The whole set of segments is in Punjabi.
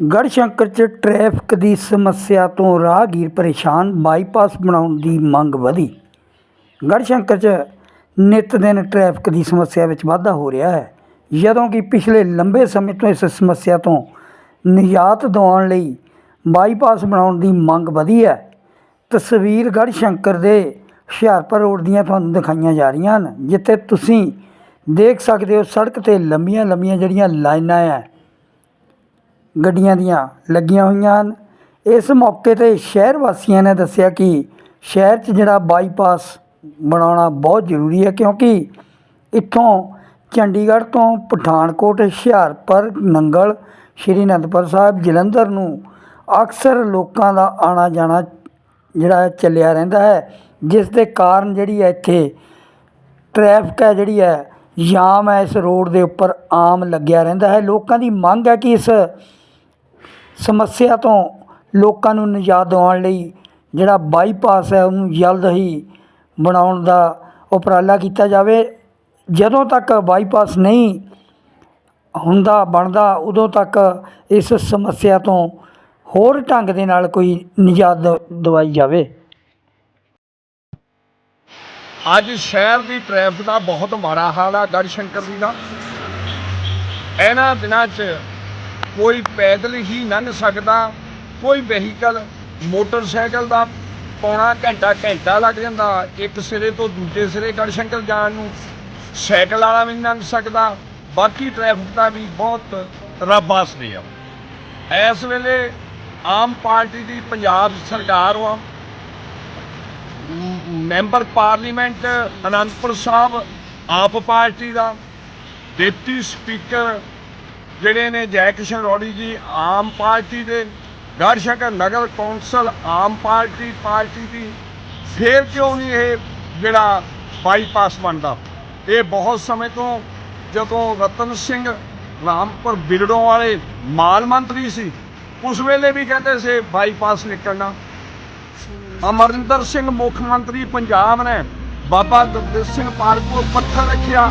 ਗੜ੍ਹਸ਼ੰਕਰ 'ਚ ਟ੍ਰੈਫਿਕ ਦੀ ਸਮੱਸਿਆ ਤੋਂ ਰਾਹਗੀਰ ਪਰੇਸ਼ਾਨ, ਬਾਈਪਾਸ ਬਣਾਉਣ ਦੀ ਮੰਗ ਵਧੀ। ਗੜ੍ਹਸ਼ੰਕਰ 'ਚ ਨਿੱਤ ਦਿਨ ਟ੍ਰੈਫਿਕ ਦੀ ਸਮੱਸਿਆ ਵਿੱਚ ਵਾਧਾ ਹੋ ਰਿਹਾ ਹੈ। ਜਦੋਂ ਕਿ ਪਿਛਲੇ ਲੰਬੇ ਸਮੇਂ ਤੋਂ ਇਸ ਸਮੱਸਿਆ ਤੋਂ ਨਿਜਾਤ ਦਿਵਾਉਣ ਲਈ ਬਾਈਪਾਸ ਬਣਾਉਣ ਦੀ ਮੰਗ ਵਧੀ ਹੈ। ਤਸਵੀਰ ਗੜ੍ਹਸ਼ੰਕਰ ਦੇ ਹੁਸ਼ਿਆਰਪੁਰ ਰੋਡ ਦੀਆਂ ਤੁਹਾਨੂੰ ਦਿਖਾਈਆਂ ਜਾ ਰਹੀਆਂ ਹਨ, ਜਿੱਥੇ ਤੁਸੀਂ ਦੇਖ ਸਕਦੇ ਹੋ ਸੜਕ ਤੇ ਲੰਬੀਆਂ ਲੰਬੀਆਂ ਜਿਹੜੀਆਂ ਲਾਈਨਾਂ ਹੈ ਗੱਡੀਆਂ ਦੀਆਂ ਲੱਗੀਆਂ ਹੋਈਆਂ ਹਨ। ਇਸ ਮੌਕੇ ਤੇ ਸ਼ਹਿਰ ਵਾਸੀਆਂ ਨੇ ਦੱਸਿਆ ਕਿ ਸ਼ਹਿਰ 'ਚ ਜਿਹੜਾ ਬਾਈਪਾਸ ਬਣਾਉਣਾ ਬਹੁਤ ਜ਼ਰੂਰੀ ਹੈ ਕਿਉਂਕਿ ਇੱਥੋਂ ਚੰਡੀਗੜ੍ਹ ਤੋਂ ਪਠਾਨਕੋਟ, ਹੁਸ਼ਿਆਰਪੁਰ, ਨੰਗਲ ਸ਼੍ਰੀ ਅਨੰਦਪੁਰ ਸਾਹਿਬ, ਜਲੰਧਰ ਨੂੰ ਅਕਸਰ ਲੋਕਾਂ ਦਾ ਆਣਾ ਜਾਣਾ ਜਿਹੜਾ ਚੱਲਿਆ ਰਹਿੰਦਾ ਹੈ। ਜਿਸ ਦੇ ਕਾਰਨ ਜਿਹੜੀ ਹੈ ਇੱਥੇ ਟ੍ਰੈਫਿਕ ਹੈ, ਜਿਹੜੀ ਹੈ ਜਾਮ ਹੈ, ਇਸ ਰੋਡ ਦੇ ਉੱਪਰ ਆਮ ਲੱਗਿਆ ਰਹਿੰਦਾ ਹੈ। ਲੋਕਾਂ ਦੀ ਮੰਗ ਹੈ ਕਿ ਇਸ ਸਮੱਸਿਆ ਤੋਂ ਲੋਕਾਂ ਨੂੰ ਨਿਜਾਤ ਦਿਵਾਉਣ ਲਈ ਜਿਹੜਾ ਬਾਈਪਾਸ ਹੈ ਉਹਨੂੰ ਜਲਦ ਹੀ ਬਣਾਉਣ ਦਾ ਉਪਰਾਲਾ ਕੀਤਾ ਜਾਵੇ। ਜਦੋਂ ਤੱਕ ਬਾਈਪਾਸ ਨਹੀਂ ਹੁੰਦਾ, ਬਣਦਾ, ਉਦੋਂ ਤੱਕ ਇਸ ਸਮੱਸਿਆ ਤੋਂ ਹੋਰ ਢੰਗ ਦੇ ਨਾਲ ਕੋਈ ਨਿਜਾਤ ਦਵਾਈ ਜਾਵੇ। ਅੱਜ ਸ਼ਹਿਰ ਦੀ ਟ੍ਰੈਫਿਕ ਦਾ ਬਹੁਤ ਮਾੜਾ ਹਾਲ ਆ, ਗੜ੍ਹਸ਼ੰਕਰ ਦੀ ਦਾ। ਇਹਨਾਂ ਦਿਨਾਂ 'ਚ ਕੋਈ ਪੈਦਲ ਹੀ ਲੰਘ ਸਕਦਾ, ਕੋਈ ਵਹੀਕਲ ਮੋਟਰਸਾਈਕਲ ਦਾ ਪੌਣਾ ਘੰਟਾ ਘੰਟਾ ਲੱਗ ਜਾਂਦਾ, ਇੱਕ ਸਿਰੇ ਤੋਂ ਦੂਜੇ ਸਿਰੇ ਗੜ੍ਹਸ਼ੰਕਰ ਜਾਣ ਨੂੰ ਸਾਈਕਲ ਵਾਲਾ ਵੀ ਨਹੀਂ ਲੰਘ ਸਕਦਾ, ਬਾਕੀ ਟ੍ਰੈਫਿਕ ਦਾ ਵੀ ਬਹੁਤ ਰੱਬਾਸ ਨੇ ਆ। ਇਸ ਵੇਲੇ ਆਮ ਪਾਰਟੀ ਦੀ ਪੰਜਾਬ ਸਰਕਾਰ ਵਾ, ਮੈਂਬਰ ਪਾਰਲੀਮੈਂਟ ਅਨੰਦਪੁਰ ਸਾਹਿਬ ਆਪ ਪਾਰਟੀ ਦਾ, ਡਿਪਟੀ ਸਪੀਕਰ ਜਿਹੜੇ ਨੇ ਜੈ ਕਿਸ਼ਨ ਰੋੜੀ ਜੀ, ਆਮ ਪਾਰਟੀ ਦੇ ਗੜ੍ਹਸ਼ੰਕਰ ਨਗਰ ਕੌਂਸਲ, ਆਮ ਪਾਰਟੀ ਪਾਰਟੀ ਦੀ, ਫੇਰ ਕਿਉਂ ਨਹੀਂ ਇਹ ਜਿਹੜਾ ਬਾਈਪਾਸ ਬਣਦਾ? ਇਹ ਬਹੁਤ ਸਮੇਂ ਤੋਂ ਜਦੋਂ ਰਤਨ ਸਿੰਘ ਰਾਮਪੁਰ ਬਿਰੜੋਂ ਵਾਲੇ ਮਾਲ ਮੰਤਰੀ ਸੀ, ਉਸ ਵੇਲੇ ਵੀ ਕਹਿੰਦੇ ਸੀ ਬਾਈਪਾਸ ਨਿਕਲਣਾ। ਅਮਰਿੰਦਰ ਸਿੰਘ ਮੁੱਖ ਮੰਤਰੀ ਪੰਜਾਬ ਨੇ, ਬਾਬਾ ਗੁਰਦੇਵ ਸਿੰਘ ਪਾਰਕ ਕੋਲ ਪੱਥਰ ਰੱਖਿਆ,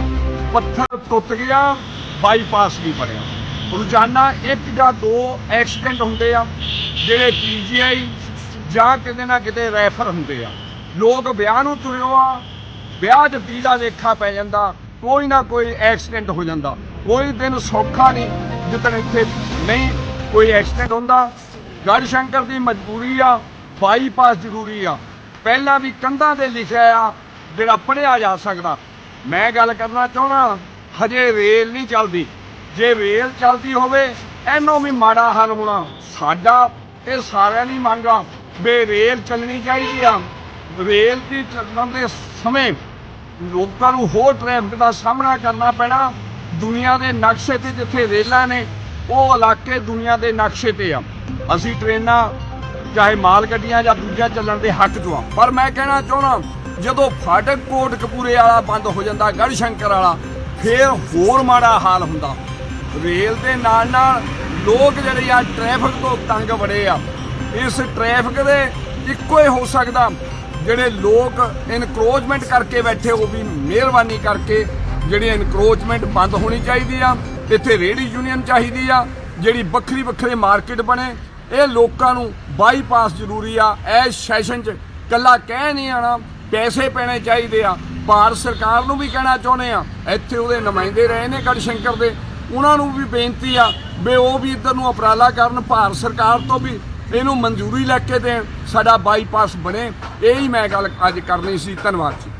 ਪੱਥਰ ਟੁੱਟ ਗਿਆ ਬਾਈਪਾਸ ਨਹੀਂ ਬਣਿਆ। ਰੋਜ਼ਾਨਾ ਇੱਕ ਜਾਂ ਦੋ ਐਕਸੀਡੈਂਟ ਹੁੰਦੇ ਆ, ਜਿਹੜੇ ਪੀਜੀਆਈ ਜਾਂ ਕਿਤੇ ਨਾ ਕਿਤੇ ਰੈਫਰ ਹੁੰਦੇ ਆ। ਲੋਕ ਵਿਆਹ ਨੂੰ ਤੁਰਿਓ ਆ, ਵਿਆਹ 'ਚ ਵੀਜ਼ਾ ਦੇਖਾ ਪੈ ਜਾਂਦਾ, ਕੋਈ ਨਾ ਕੋਈ ਐਕਸੀਡੈਂਟ ਹੋ ਜਾਂਦਾ। ਕੋਈ ਦਿਨ ਸੌਖਾ ਨਹੀਂ ਜਿੱਦਣ ਇੱਥੇ ਨਹੀਂ ਕੋਈ ਐਕਸੀਡੈਂਟ ਹੁੰਦਾ। ਗੜ੍ਹਸ਼ੰਕਰ ਦੀ ਮਜਬੂਰੀ ਆ, ਬਾਈਪਾਸ ਜ਼ਰੂਰੀ ਆ। ਪਹਿਲਾਂ ਵੀ ਕੰਧਾਂ ਤੇ ਲਿਖਿਆ ਆ, ਜਿਹੜਾ ਪੜਿਆ ਜਾ ਸਕਦਾ। ਮੈਂ ਗੱਲ ਕਰਨਾ ਚਾਹੁੰਦਾ, ਹਜੇ ਰੇਲ ਨਹੀਂ ਚੱਲਦੀ। ਜੇ ਰੇਲ ਚੱਲਦੀ ਹੋਵੇ, ਇਹਨੋਂ ਵੀ ਮਾੜਾ ਹਾਲ ਹੋਣਾ। ਸਾਡਾ ਇਹ ਸਾਰਿਆਂ ਦੀ ਮੰਗ ਆ ਵੀ ਰੇਲ ਚੱਲਣੀ ਚਾਹੀਦੀ ਆ। ਰੇਲ ਦੀ ਚੱਲਣ ਦੇ ਸਮੇਂ ਲੋਕਾਂ ਨੂੰ ਹੋਰ ਟ੍ਰੈਫਿਕ ਦਾ ਸਾਹਮਣਾ ਕਰਨਾ ਪੈਣਾ। ਦੁਨੀਆ ਦੇ ਨਕਸ਼ੇ ਤੇ ਜਿੱਥੇ ਰੇਲਾਂ ਨੇ, ਉਹ ਇਲਾਕੇ ਦੁਨੀਆ ਦੇ ਨਕਸ਼ੇ ਤੇ ਆ। ਅਸੀਂ ਟ੍ਰੇਨਾਂ, ਚਾਹੇ ਮਾਲ ਗੱਡੀਆਂ ਜਾਂ ਦੂਜੀਆਂ ਚੱਲਣ ਦੇ ਹੱਕ 'ਚ ਆ। ਪਰ ਮੈਂ ਕਹਿਣਾ ਚਾਹੁੰਦਾ, ਜਦੋਂ ਫਾਟਕ ਕੋਟ ਕਪੂਰੇ ਵਾਲਾ ਬੰਦ ਹੋ ਜਾਂਦਾ, ਗੜਸ਼ੰਕਰ ਵਾਲਾ, ਫੇਰ ਹੋਰ ਮਾੜਾ ਹਾਲ ਹੁੰਦਾ। ਰੇਲ ਦੇ ਨਾਲ ਨਾਲ ਲੋਕ ਜਿਹੜੇ ਆ ਟ੍ਰੈਫਿਕ ਤੋਂ ਤੰਗ ਬੜੇ ਆ। ਇਸ ਟ੍ਰੈਫਿਕ ਦੇ ਇੱਕੋ ਹੀ ਹੋ ਸਕਦਾ, ਜਿਹੜੇ ਲੋਕ ਇਨਕਰੋਚਮੈਂਟ ਕਰਕੇ ਬੈਠੇ, ਉਹ ਵੀ ਮਿਹਰਬਾਨੀ ਕਰਕੇ ਜਿਹੜੀ ਇਨਕਰੋਚਮੈਂਟ ਬੰਦ ਹੋਣੀ ਚਾਹੀਦੀ ਆ। ਇੱਥੇ ਰੇਡੀ ਯੂਨੀਅਨ ਚਾਹੀਦੀ ਆ, ਜਿਹੜੀ ਵੱਖਰੀ ਵੱਖਰੇ ਮਾਰਕੀਟ ਬਣੇ। ਇਹ ਲੋਕਾਂ ਨੂੰ ਬਾਈਪਾਸ ਜ਼ਰੂਰੀ ਆ। ਇਸ ਸੈਸ਼ਨ 'ਚ ਕੱਲਾ ਕਹਿ ਨਹੀਂ ਆਣਾ, ਪੈਸੇ ਪੈਣੇ ਚਾਹੀਦੇ ਆ। ਭਾਰਤ ਸਰਕਾਰ ਨੂੰ ਵੀ ਕਹਿਣਾ ਚਾਹੁੰਦੇ ਆ। ਇੱਥੇ ਉਹਦੇ ਨੁਮਾਇੰਦੇ ਰਹੇ ਨੇ ਗੜ੍ਹਸ਼ੰਕਰ ਦੇ। ਉਹਨਾਂ ਨੂੰ ਵੀ ਬੇਨਤੀ ਆ ਵੀ ਉਹ ਵੀ ਇੱਧਰ ਨੂੰ ਉਪਰਾਲਾ ਕਰਨ, ਭਾਰਤ ਸਰਕਾਰ ਤੋਂ ਵੀ ਇਹਨੂੰ ਮਨਜ਼ੂਰੀ ਲੈ ਕੇ ਦੇਣ, ਸਾਡਾ ਬਾਈਪਾਸ ਬਣੇ। ਇਹ ਹੀ ਮੈਂ ਗੱਲ ਅੱਜ ਕਰਨੀ ਸੀ। ਧੰਨਵਾਦ ਜੀ।